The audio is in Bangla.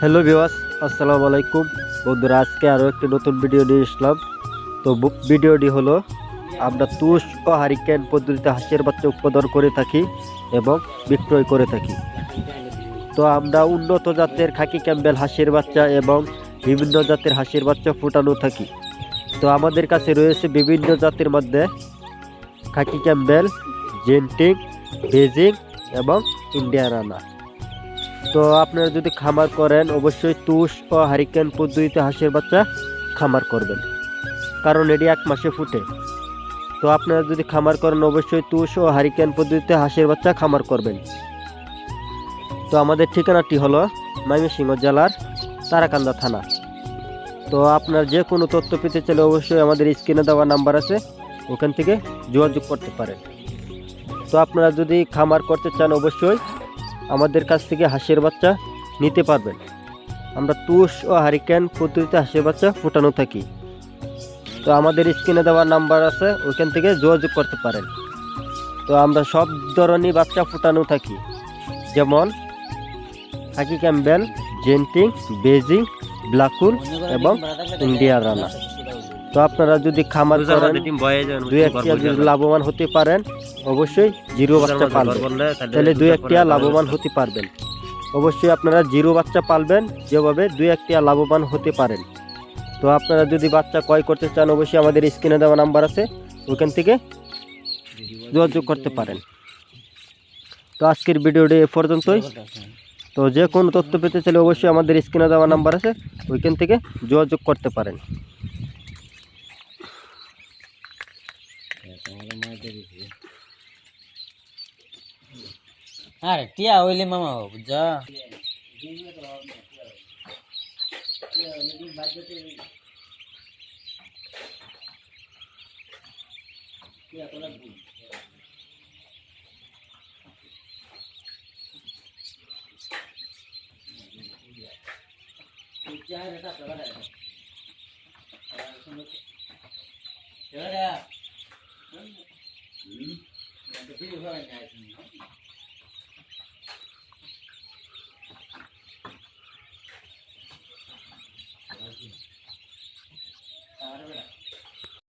হ্যালো ভিওয়াস আসসালামু আলাইকুম। বন্ধুরা, আজকে আরও একটি নতুন ভিডিও নিয়ে আসলাম। তো ভিডিওটি হলো, আমরা তুষ ও হারিকেন পদ্ধতিতে হাঁসের বাচ্চা উৎপাদন করে থাকি এবং বিক্রয় করে থাকি। তো আমরা উন্নত জাতের খাকি ক্যাম্বেল হাঁসের বাচ্চা এবং বিভিন্ন জাতের হাঁসের বাচ্চা ফুটানো থাকি। তো আমাদের কাছে রয়েছে বিভিন্ন জাতের মধ্যে খাকি ক্যাম্বেল জেন্টিং বেজিং এবং ইন্ডিয়ান তো আপনারা যদি খামার করেন, অবশ্যই তুষ ও হারিকেন পদ্ধতিতে হাঁসের বাচ্চা খামার করবেন। কারণ এটি এক মাসে ফুটে। তো আপনারা যদি খামার করেন, অবশ্যই তুষ ও হারিকেন পদ্ধতিতে হাঁসের বাচ্চা খামার করবেন। তো আমাদের ঠিকানাটি হলো ময়মনসিংহ জেলার তারাকান্দা থানা। তো আপনার যে কোনো তথ্য পেতে চাইলে অবশ্যই আমাদের স্ক্রিনে দেওয়া নাম্বার আছে, ওখান থেকে যোগাযোগ করতে পারেন। তো আপনারা যদি খামার করতে চান, অবশ্যই আমাদের কাছ থেকে হাঁসের বাচ্চা নিতে পারবেন। আমরা তুষ ও হারিকেন পদ্ধতিতে হাঁসের বাচ্চা ফুটানো থাকি। তো আমাদের স্ক্রিনে দেওয়া নাম্বার আছে, ওইখান থেকে যোগাযোগ করতে পারেন। তো আমরা সব ধরনের বাচ্চা ফুটানো থাকি। যেমন হাকি ক্যাম্বেল, জেন্টিং, বেজিং ব্লাকুল এবং ইন্ডিয়া রানা। তো আপনারা যদি খামার করেন দুই একটি যদি লাভবান হতে পারেন অবশ্যই জিরো বাচ্চা পালবেন। তাহলে দুই একটা লাভবান হতে পারবেন। অবশ্যই আপনারা জিরো বাচ্চা পালবেন যেভাবে দুই একটা লাভবান হতে পারেন। তো আপনারা যদি বাচ্চা ক্রয় করতে চান অবশ্যই আমাদের স্ক্রিনে দেওয়া নাম্বার আছে ওখান থেকে যোগাযোগ করতে পারেন। তো আজকের ভিডিওটি এ পর্যন্তই। তো যে কোনো তথ্য পেতে চাইলে অবশ্যই আমাদের স্ক্রিনে দেওয়া নাম্বার আছে ওইখান থেকে যোগাযোগ করতে পারেন। अरे टिया मामा हो बुझ चार रहता प्रबल है อืมมันจะพิจารณาไง